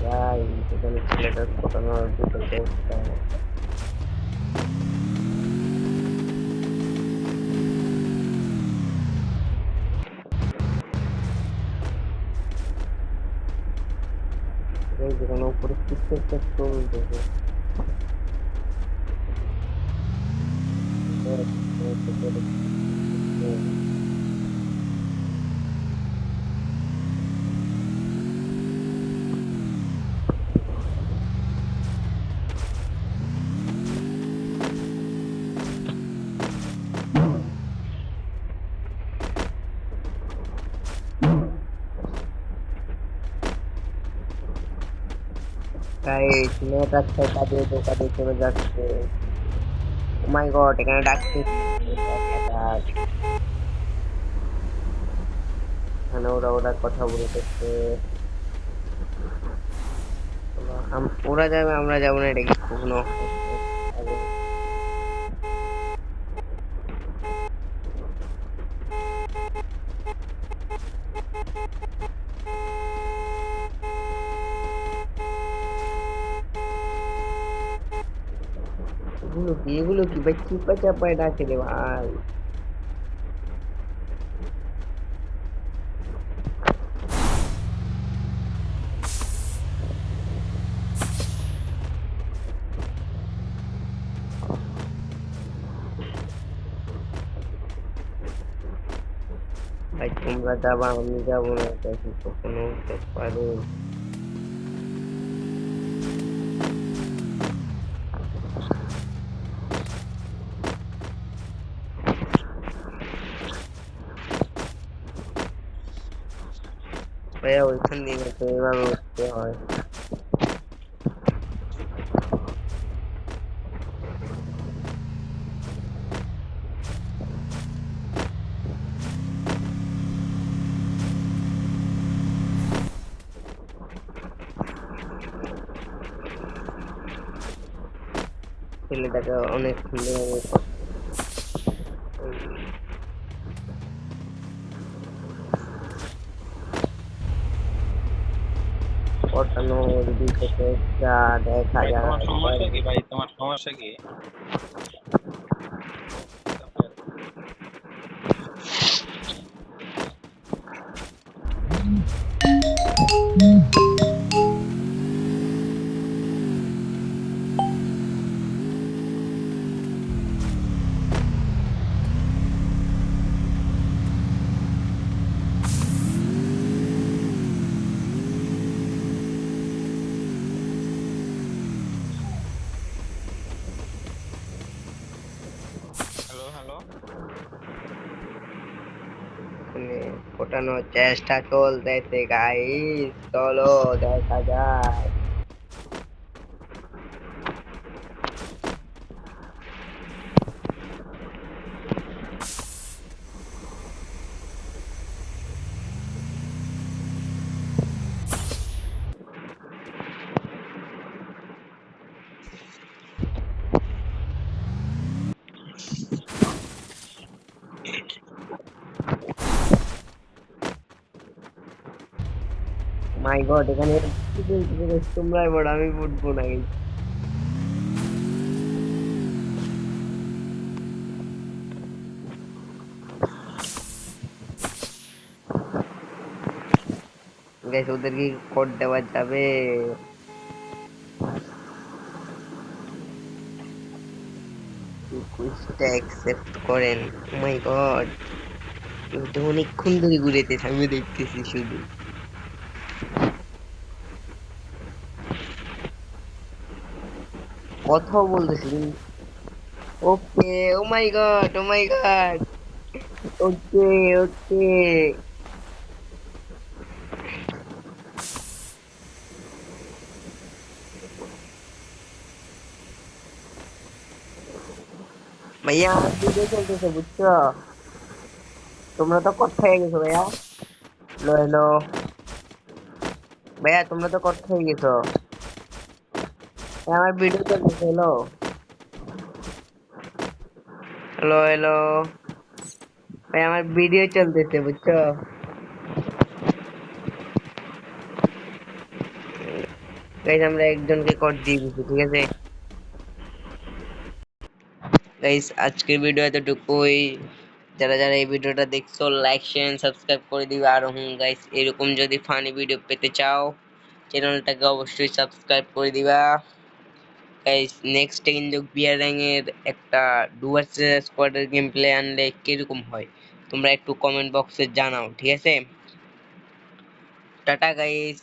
Ya, y te sale el estás pasando al puto test, Pero no, por qué te estás. দিয়ে ধোকা চলে যাচ্ছে। মাই god এখানে ডাকছে। এখানে ওরা ওরা কথা বলতেছে। ওরা যাবে, আমরা যাব না, এটা কি কোনো এগুলো কি এগুলো কি ভাই চিপা চাপায় ডাকে রে ভাই ভাই তোমরা যাবা আমি যাবো না এটা কি কখনো হতে পারে ভাইয়া ওইখান দিয়ে তো এভাবে উঠতে হয় ছেলেটাকে অনেক সুন্দর পটানোর চেষ্টা দেখা যায় তোমার সমস্যা কি? ভাই তোমার সমস্যা কি? ফোটানোর চেষ্টা চলতেছে গাইস চলো দেখা যায় মাই গড এখানে তোমরাই বড়, আমি ফুটবো না। গাইস ওদের কি কোড দেওয়া যাবে? রিকোয়েস্টটা অ্যাকসেপ্ট করেন। মাই গড অনেকক্ষণ ধরে ঘুরেতেছে আমি দেখতেছি শুধু। কথাও বলতেছি ওকে ও মাই গড ও মাই গড ওকে ওকে ভাইয়া আমার ভিডিও চলতেছে বুঝছো তোমরা তো কোথায় গেছো ভাইয়া হ্যালো হ্যালো ভাইয়া, তোমরা তো কোথায় গেছো। আমার ভিডিও চলতেছে হ্যালো হ্যালো হ্যালো। ভাই আমার ভিডিও চলতেছে, বুঝছ? গাইজ আমরা একজনকে কর দিয়ে দিচ্ছি ঠিক আছে? গাইজ আজকের ভিডিও এতটুকুই। যারা যারা এই ভিডিওটা দেখছ লাইক শেয়ার সাবস্ক্রাইব করে দিবে। আর হুম গাইস এরকম যদি ফানি ভিডিও পেতে চাও চ্যানেলটাকে অবশ্যই সাবস্ক্রাইব করে দিবা। গাইস নেক্সট কিন্তু বিয়ার র্যাঙ্কের একটা ডুয়ার স্কোয়াডের গেম প্লে আনলে কীরকম হয়, তোমরা একটু কমেন্ট বক্সে জানাও, ঠিক আছে? Tata guys